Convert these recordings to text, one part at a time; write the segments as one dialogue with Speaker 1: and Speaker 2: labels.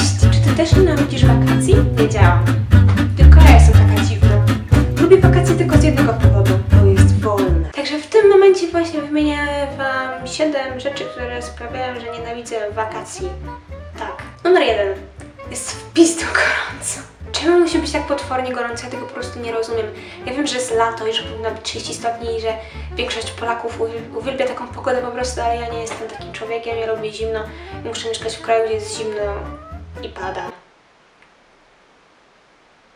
Speaker 1: Cześć! Czy ty też nienawidzisz wakacji? Wiedziałam. Tylko ja jestem taka dziwna. Lubię wakacje tylko z jednego powodu, bo jest wolne. Także w tym momencie właśnie wymienię wam 7 rzeczy, które sprawiają, że nienawidzę wakacji. Tak. Numer jeden. Jest w pizdu gorąco. Czemu musi być tak potwornie gorąco? Ja tego po prostu nie rozumiem. Ja wiem, że jest lato i że powinno być 30 stopni i że większość Polaków uwi- uwielbia taką pogodę po prostu, ale ja nie jestem takim człowiekiem, ja lubię zimno i muszę mieszkać w kraju, gdzie jest zimno i pada.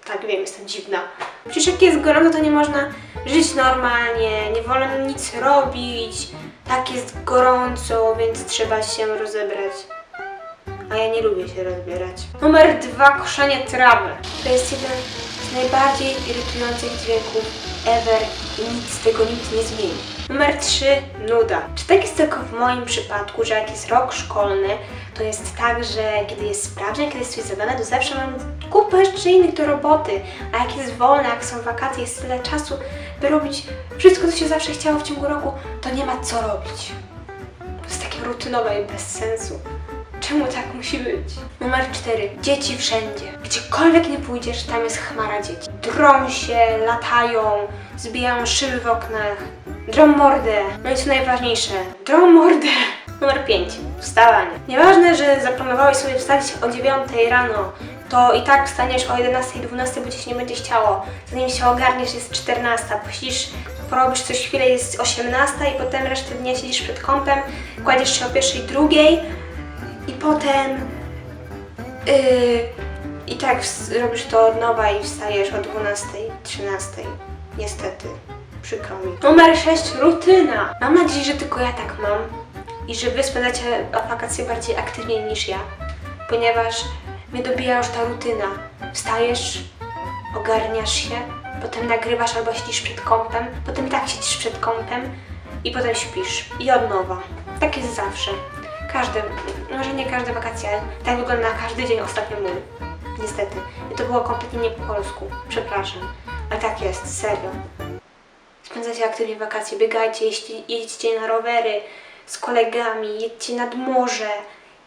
Speaker 1: Tak, wiem, jestem dziwna. Przecież jak jest gorąco, to nie można żyć normalnie, nie wolno nic robić. Tak jest gorąco, więc trzeba się rozebrać. A ja nie lubię się rozbierać. Numer dwa, koszenie trawy. To jest jeden z najbardziej irytujących dźwięków ever i nic z tego nic nie zmieni. Numer 3. Nuda. Czy tak jest tylko w moim przypadku, że jak jest rok szkolny, to jest tak, że kiedy jest sprawdzian, kiedy jest coś zadane, to zawsze mam kupę jeszcze innych do roboty. A jak jest wolne, jak są wakacje, jest tyle czasu, by robić wszystko, co się zawsze chciało w ciągu roku, to nie ma co robić. To jest takie rutynowe i bez sensu. Czemu tak musi być? Numer 4. Dzieci wszędzie. Gdziekolwiek nie pójdziesz, tam jest chmara dzieci. Drą się, latają, zbijają szyby w oknach, drą mordę. No i co najważniejsze, drą mordę. Numer 5. Wstawanie. Nieważne, że zaplanowałeś sobie wstać o 9 rano, to i tak wstaniesz o 11, 12, bo ci się nie będzie chciało. Zanim się ogarniesz, jest 14. Posiedzisz, porobisz coś chwilę, jest 18 i potem resztę dnia siedzisz przed kąpem, kładziesz się o pierwszej, drugiej i potem yy, i tak robisz to od nowa i wstajesz o 12, 13. Niestety, przykro mi. Numer 6. Rutyna. Mam nadzieję, że tylko ja tak mam i że wy spędzacie wakacje bardziej aktywnie niż ja, ponieważ mnie dobija już ta rutyna. Wstajesz, ogarniasz się, potem nagrywasz albo siedzisz przed kąpem, potem tak siedzisz przed kąpem i potem śpisz. I od nowa. Tak jest zawsze. Każde, może nie każde wakacje, ale tak wygląda każdy dzień ostatnio mój. Niestety. I to było kompletnie nie po polsku. Przepraszam. Ale tak jest, serio. Spędzacie aktywnie wakacje, biegajcie, jeźdźcie, jeźdźcie na rowery z kolegami, jedźcie nad morze,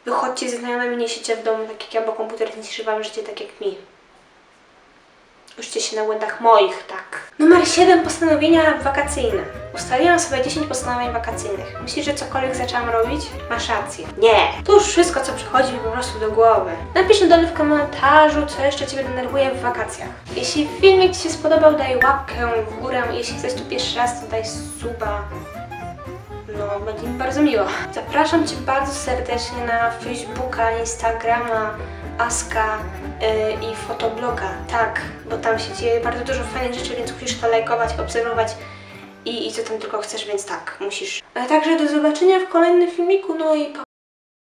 Speaker 1: wychodźcie ze znajomymi, nie siedźcie w domu tak jak ja, bo komputer nie zniszczy życie tak jak mi. Uczcie się na błędach moich, tak. Numer 7. Postanowienia wakacyjne. Ustaliłam sobie 10 postanowień wakacyjnych. Myślisz, że cokolwiek zaczęłam robić? Masz rację. Nie. To już wszystko, co przychodzi mi po prostu do głowy. Napisz na dole w komentarzu, co jeszcze Ciebie denerwuje w wakacjach. Jeśli filmik Ci się spodobał, daj łapkę w górę. Jeśli jesteś tu pierwszy raz, to daj suba. No, będzie mi bardzo miło. Zapraszam Cię bardzo serdecznie na Facebooka, Instagrama, Aska yy, i fotobloga. Tak, bo tam się dzieje bardzo dużo fajnych rzeczy, więc musisz to lajkować, obserwować i, i co tam tylko chcesz, więc tak, musisz. A także do zobaczenia w kolejnym filmiku, no i pa